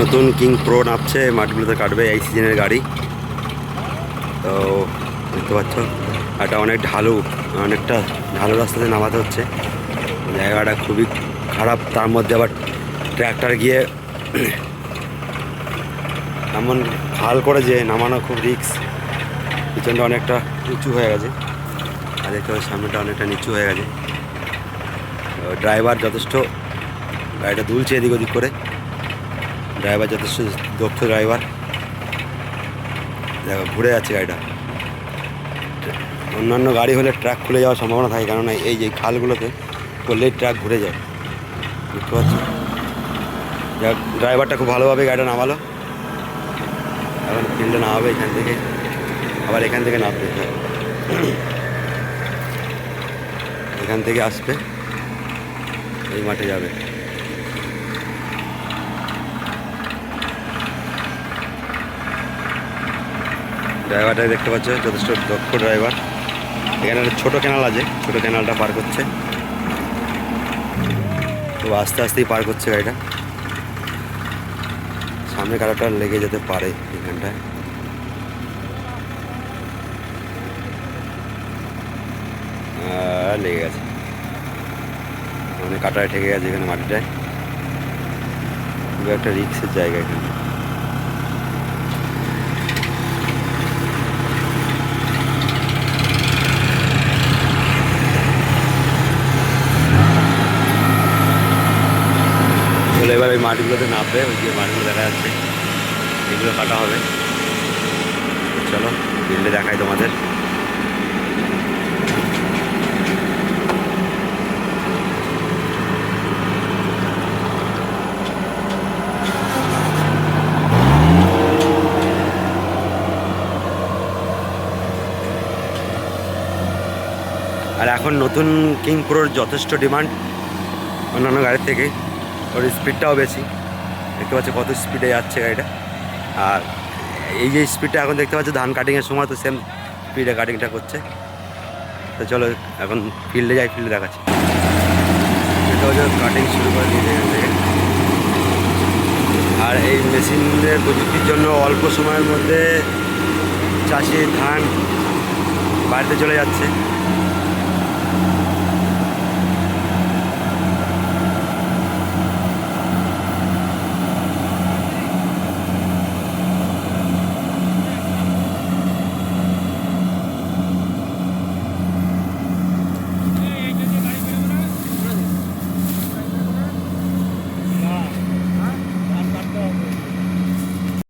নতুন king pro নামছে মাঠগুলোতে কাটবে এই সিজনের গাড়ি। তো, দেখতে পাচ্ছ, এটা অনেক ঢালু, অনেকটা ঢালু রাস্তাতে নামাতে হচ্ছে। জায়গাটা খুবই খারাপ, তার মধ্যে আবার ট্র্যাক্টর গিয়ে এমন খাল করে যে নামানো খুব রিক্স পিছনটা অনেকটা উঁচু হয়ে গেছে। আর দেখতে সামনেটা অনেকটা নিচু হয়ে গেছে। ড্রাইভার যথেষ্ট গাড়িটা দুলছে এদিক ওদিক করে। ড্রাইভার যথেষ্ট দক্ষ ড্রাইভার দেখো, ঘুরে যাচ্ছে গাড়িটা। অন্যান্য গাড়ি হলে ট্র্যাক খুলে যাওয়ার সম্ভাবনা থাকে, কেননা এই যে খালগুলোতে করলেই ট্র্যাক ঘুরে যায়। বুঝতে পারছি? যাক ড্রাইভারটা খুব ভালোভাবে গাড়িটা নামালো। এখন ফিল্ডে নামাবে এখান থেকে। আবার এখান থেকে নামবে হ্যাঁ। এখান থেকে আসবে। এই মাঠে যাবে। ড্রাইভারটা দেখতে পাচ্ছ, যথেষ্ট দক্ষ ড্রাইভার। এখানে একটা ছোটো ক্যানাল আছে, ছোটো ক্যানালটা পার করছে। তো আস্তে আস্তেই পার করছে গাড়িটা। সামনে কাটাটা লেগে যেতে পারে এখানটায়। লেগে গেছে। মানে কাটায় ঠেকে গেছে এখানে মাটিটায়। খুব একটা রিক্সের জায়গা এখানে। মাটিগুলোতে নামবে, ওই যে মাটিগুলো দেখা যাচ্ছে। এগুলো কাটা হবে। চলো ফিল্ডে দেখাই তোমাদের। আর এখন নতুন কিং প্রোর যথেষ্ট ডিমান্ড অন্যান্য গাড়ির থেকে। ওর স্পিডটাও বেশি। দেখতে পাচ্ছ কত স্পিডে যাচ্ছে গাড়িটা। আর এই যে স্পিডটা এখন দেখতে পাচ্ছি, ধান কাটিংয়ের সময় তো সেম স্পিডে কাটিংটা করছে। তো চলো, এখন ফিল্ডে যাই ফিল্ডে দেখাচ্ছি। কাটিং শুরু করে থেকে আর এই মেশিনের প্রযুক্তির জন্য অল্প সময়ের মধ্যে চাষি ধান বাড়িতে চলে যাচ্ছে।